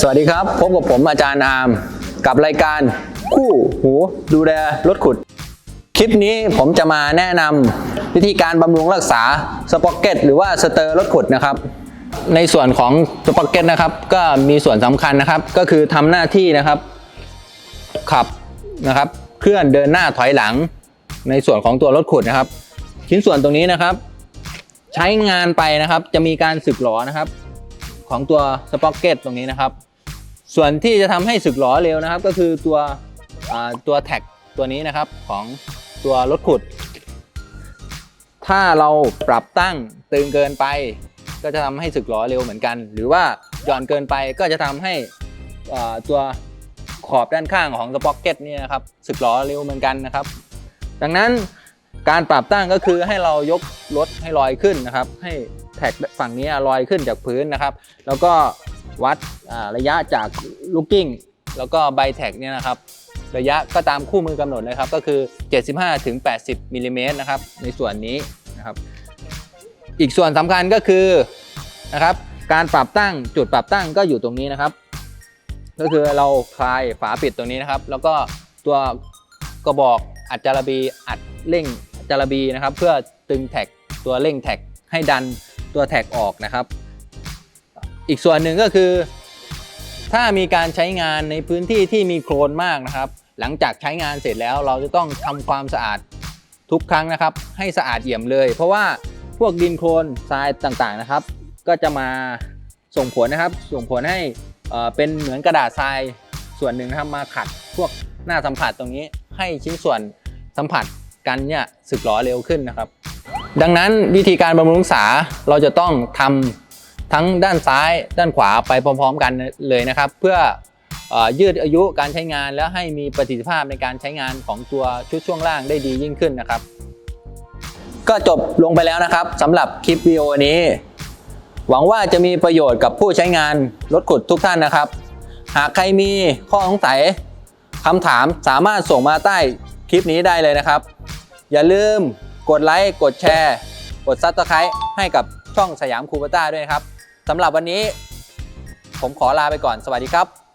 สวัสดีครับ พบกับผมอาจารย์อาร์มกับรายการคู่หูดูแลรถขุด คลิปนี้ผมจะมาแนะนำวิธีการบำรุงรักษาสป็อกเก็ตหรือว่าสเตอร์รถขุดนะครับ ในส่วนของสป็อกเก็ตนะครับ ก็มีส่วนสำคัญนะครับ ก็คือทำหน้าที่นะครับ ขับนะครับ เคลื่อนเดินหน้าถอยหลัง ในส่วนของตัวรถขุดนะครับ ชิ้นส่วนตรงนี้นะครับ ใช้งานไปนะครับจะมีการสึกหรอนะครับ ของตัวสป็อกเก็ตตรงนี้นะครับ ส่วนที่จะทำให้สึกหรอเร็วนะครับ ก็คือตัวตัวแท็กตัวนี้นะครับของตัวรถขุด ถ้าเราปรับตั้งตึงเกินไป ก็จะทำให้สึกหรอเร็วเหมือนกัน หรือว่าหย่อนเกินไปก็จะทำให้ตัวขอบด้านข้างของสป็อกเก็ตนี่นะครับสึกหรอเร็วเหมือนกันนะครับ ดังนั้นการปรับตั้งก็คือให้เรายกรถให้ลอยขึ้นนะครับ ให้แท็กฝั่งนี้ลอยขึ้นจากพื้นนะครับ แล้วก็ วัดระยะจากลูกกิ้งแล้วก็ใบแท็กเนี่ยนะครับระยะก็ตามคู่มือกำหนดเลยครับก็คือ 75ถึง80มิลลิเมตรนะครับในส่วนนี้นะครับอีกส่วนสำคัญก็คือนะครับการปรับตั้งจุดปรับตั้งก็อยู่ตรงนี้นะครับ ก็คือเราคลายฝาปิดตรงนี้นะครับ แล้วก็ตัวกระบอกอัดจารบีอัดเร่งจารบีนะครับ เพื่อตึงแท็กตัวเร่งแท็กให้ดันตัวแท็กออกนะครับ อีกส่วนหนึ่งก็คือ ถ้ามีการใช้งานในพื้นที่ที่มีโคลนมากนะครับ หลังจากใช้งานเสร็จแล้วเราจะต้องทำความสะอาดทุกครั้งนะครับ ให้สะอาดเอี่ยมเลย เพราะว่าพวกดินโคลนทรายต่างๆนะครับ ก็จะมาส่งผลนะครับ ส่งผลให้เป็นเหมือนกระดาษทรายส่วนหนึ่งนะครับมาขัดพวกหน้าสัมผัสตรงนี้ให้ชิ้นส่วนสัมผัสกันเนี่ยสึกหรอเร็วขึ้นนะครับ ดังนั้นวิธีการบำรุงรักษาเราจะต้องทำ ทั้งด้านซ้ายด้านขวาไปพร้อม ๆ กันเลยนะครับ เพื่ออยืดอายุการใช้งานแล้วให้มีประสิทธิภาพในการใช้งานของตัวชุดช่วงล่างได้ดียิ่งขึ้นนะครับ ก็จบลงไปแล้วนะครับสำหรับคลิปวิดีโอนี้ หวังว่าจะมีประโยชน์กับผู้ใช้งานรถขุดทุกท่านนะครับ หากใครมีข้อสงสัยคำถามสามารถส่งมาใต้คลิปนี้ได้เลยนะครับ อย่าลืมกดไลค์กดแชร์ กดซับสไครต์ให้กับช่องสยามคูปต้าด้วยครับ สำหรับวันนี้ ผมขอลาไปก่อนสวัสดีครับ